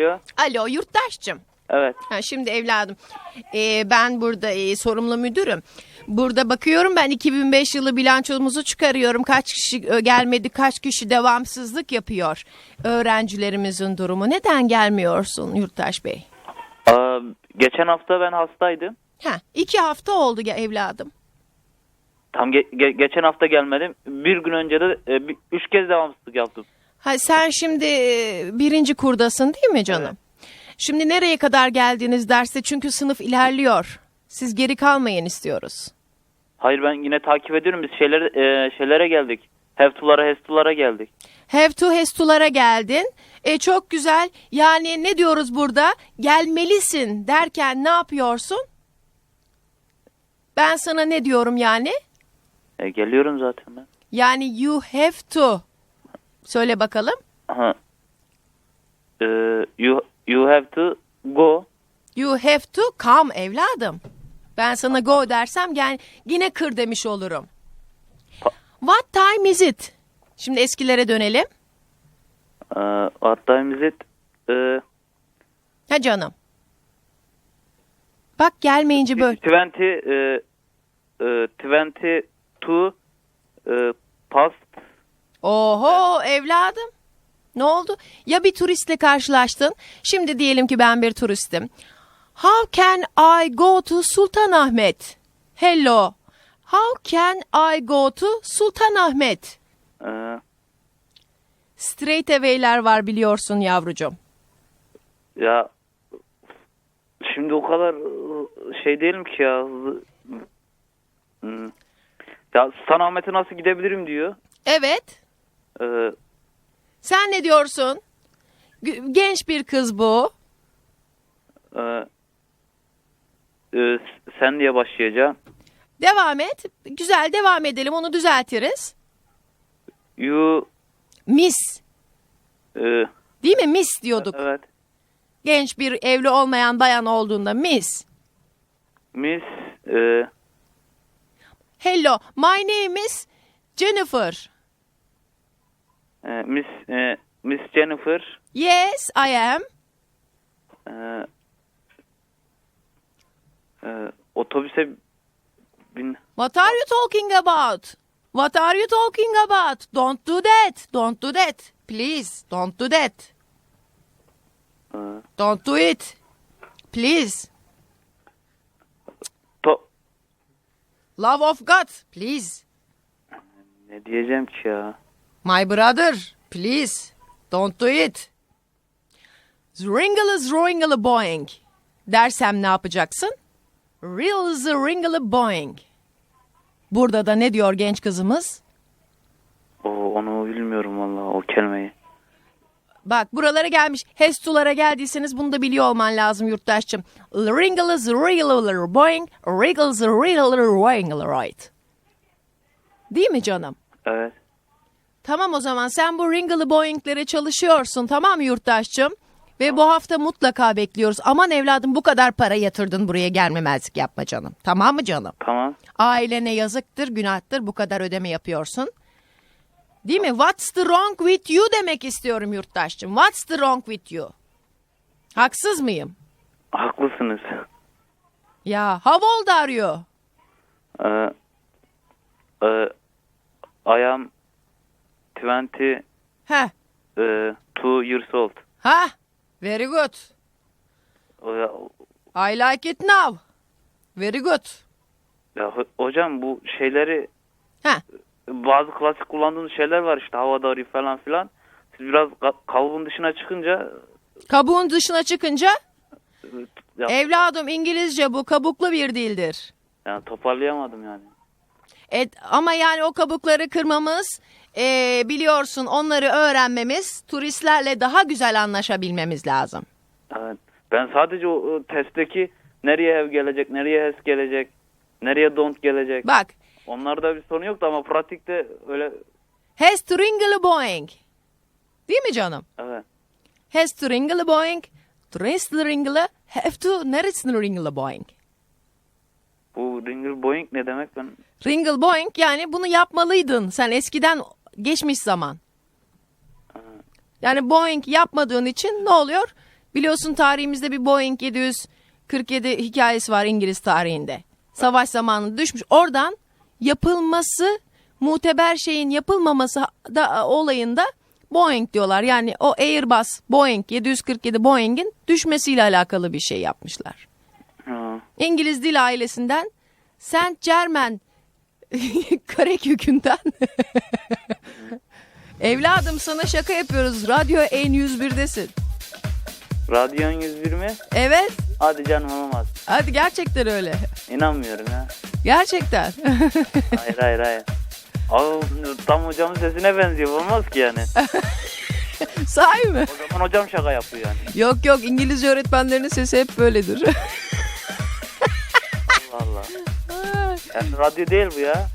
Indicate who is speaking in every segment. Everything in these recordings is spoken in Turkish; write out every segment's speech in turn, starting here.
Speaker 1: Alo.
Speaker 2: Alo yurttaşçım.
Speaker 1: Evet.
Speaker 2: Ha, şimdi evladım ee, ben burada ee, sorumlu müdürüm. Burada bakıyorum ben 2005 yılı bilançomuzu çıkarıyorum. Kaç kişi gelmedi, kaç kişi devamsızlık yapıyor. Öğrencilerimizin durumu. Neden gelmiyorsun Yurttaş Bey?
Speaker 1: Aa, geçen hafta ben hastaydım.
Speaker 2: Ha, iki hafta oldu ya evladım.
Speaker 1: Tam ge- ge- geçen hafta gelmedim. Bir gün önce de e, bir- üç kez devamsızlık yaptım.
Speaker 2: Ha, sen şimdi ee, birinci kurdasın değil mi canım? Şimdi nereye kadar geldiniz derste çünkü sınıf ilerliyor. Siz geri kalmayın istiyoruz.
Speaker 1: Hayır ben yine takip ediyorum. Biz şeylere, e, şeylere geldik. Heftulara, hestulara geldik.
Speaker 2: Have to has to'lara geldin. E çok güzel. Yani ne diyoruz burada? Gelmelisin derken ne yapıyorsun? Ben sana ne diyorum yani?
Speaker 1: E, geliyorum zaten ben.
Speaker 2: Yani you have to. Söyle bakalım.
Speaker 1: Aha. E, you, you have to go.
Speaker 2: You have to come evladım. Ben sana go dersem gel, yine kır demiş olurum. What time is it? Şimdi eskilere dönelim.
Speaker 1: E, what time is it? E,
Speaker 2: Ha canım. Bak gelmeyince böyle.
Speaker 1: 20, e, e, 22 e, past
Speaker 2: Oho evladım. Ne oldu? Ya bir turistle karşılaştın. Şimdi diyelim ki ben bir turistim. How can I go to Sultanahmet? Hello. How can I go to Sultanahmet?
Speaker 1: e,
Speaker 2: Straight away'ler var biliyorsun yavrucuğum.
Speaker 1: Ya şimdi o kadar ıı, şey değilim ki ya. hızlı- Hmm. Ya Sultanahmet'e nasıl gidebilirim diyor.
Speaker 2: Evet.
Speaker 1: Ee,
Speaker 2: Sen ne diyorsun? G- Genç bir kız bu.
Speaker 1: e, e, sen diye başlayacağım.
Speaker 2: Devam et. Güzel devam edelim. Onu düzeltiriz.
Speaker 1: You
Speaker 2: Miss.
Speaker 1: e,
Speaker 2: Değil mi? Miss diyorduk.
Speaker 1: evet.
Speaker 2: genç bir evli olmayan bayan olduğunda Miss.
Speaker 1: Miss e,
Speaker 2: Hello, my name is Jennifer.
Speaker 1: E, Miss e, Miss Jennifer
Speaker 2: Yes, I am.
Speaker 1: e, e, otobüse bin
Speaker 2: What are you talking about? What are you talking about? Don't do that. Don't do that. Please, don't do that.
Speaker 1: e,
Speaker 2: Don't do it. Please.
Speaker 1: to,
Speaker 2: Love of God, please.
Speaker 1: ne diyeceğim ki ya?
Speaker 2: My brother, please. Don't do it. Ringly ringly boing. Dersem ne yapacaksın? Real ringly boing. Burada da ne diyor genç kızımız?
Speaker 1: O, onu bilmiyorum vallahi o kelimeyi.
Speaker 2: Bak buralara gelmiş. Hestulara geldiyseniz bunu da biliyor olman lazım yurttaşçım. Ringles really boing. Wriggles really boing right. Değil mi canım?
Speaker 1: Evet.
Speaker 2: Tamam o zaman sen bu Ringly Boeing'lere çalışıyorsun tamam mı yurttaşçım? Ve bu hafta mutlaka bekliyoruz. Aman evladım bu kadar para yatırdın buraya gelmemezlik yapma canım. Tamam mı canım?
Speaker 1: Tamam.
Speaker 2: Ailene yazıktır, günahtır bu kadar ödeme yapıyorsun. Değil mi? What's the wrong with you demek istiyorum yurttaşçım. What's the wrong with you? Haksız mıyım?
Speaker 1: Haklısınız.
Speaker 2: Ya how old are you?
Speaker 1: Ee, e, am 20
Speaker 2: Heh.
Speaker 1: e, two years old.
Speaker 2: Ha? Very good.
Speaker 1: Ya,
Speaker 2: I like it now. Very good.
Speaker 1: ya ho- hocam bu şeyleri
Speaker 2: Ha.
Speaker 1: bazı klasik kullandığınız şeyler var işte havadari falan filan. Siz biraz ka- kalıbın dışına çıkınca
Speaker 2: Kabuğun dışına çıkınca
Speaker 1: e, ya,
Speaker 2: Evladım İngilizce bu kabuklu bir dildir.
Speaker 1: yani toparlayamadım yani.
Speaker 2: Et, ama yani o kabukları kırmamız, e, biliyorsun onları öğrenmemiz, turistlerle daha güzel anlaşabilmemiz lazım.
Speaker 1: Evet. Ben sadece o, o testteki nereye ev gelecek, nereye hes gelecek, nereye don't gelecek.
Speaker 2: Bak,
Speaker 1: Onlarda bir sorun yoktu ama pratikte öyle
Speaker 2: has to ringle boing. Değil mi canım?
Speaker 1: evet.
Speaker 2: Has to ringle boing, to ringle, have to neresi ringle boing.
Speaker 1: Bu ringer boeing ne demek ben
Speaker 2: Ringle boing yani bunu yapmalıydın sen eskiden geçmiş zaman. Yani boing yapmadığın için ne oluyor? Biliyorsun tarihimizde bir Boeing 747 hikayesi var İngiliz tarihinde. Savaş zamanında düşmüş. Oradan yapılması muteber şeyin yapılmaması da olayında Boeing diyorlar. Yani o Airbus Boeing 747 Boeing'in düşmesiyle alakalı bir şey yapmışlar.
Speaker 1: Ha.
Speaker 2: İngiliz dil ailesinden Saint Germain Karekök'ünden Evladım sana şaka yapıyoruz. Radyo N101'desin.
Speaker 1: Radyon 101 mi?
Speaker 2: Evet.
Speaker 1: Hadi canım olamaz.
Speaker 2: Hadi gerçekten öyle.
Speaker 1: İnanmıyorum ya.
Speaker 2: Gerçekten.
Speaker 1: Hayır hayır hayır. Aa, tam hocamın sesine benziyor. Olmaz ki yani.
Speaker 2: Sahi mi?
Speaker 1: O zaman hocam şaka yapıyor yani.
Speaker 2: Yok yok İngilizce öğretmenlerinin sesi hep böyledir.
Speaker 1: Allah Allah. Yani radyo değil bu ya.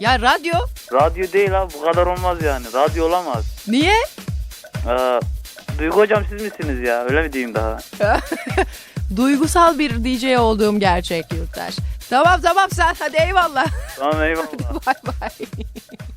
Speaker 2: Ya radyo
Speaker 1: Radyo değil abi. Bu kadar olmaz yani. Radyo olamaz.
Speaker 2: niye?
Speaker 1: Aa, Duygu hocam siz misiniz ya? Öyle mi diyeyim daha?
Speaker 2: Duygusal bir DJ olduğum gerçek yurttaş. Tamam tamam sen hadi eyvallah.
Speaker 1: Tamam eyvallah.
Speaker 2: Bay bay.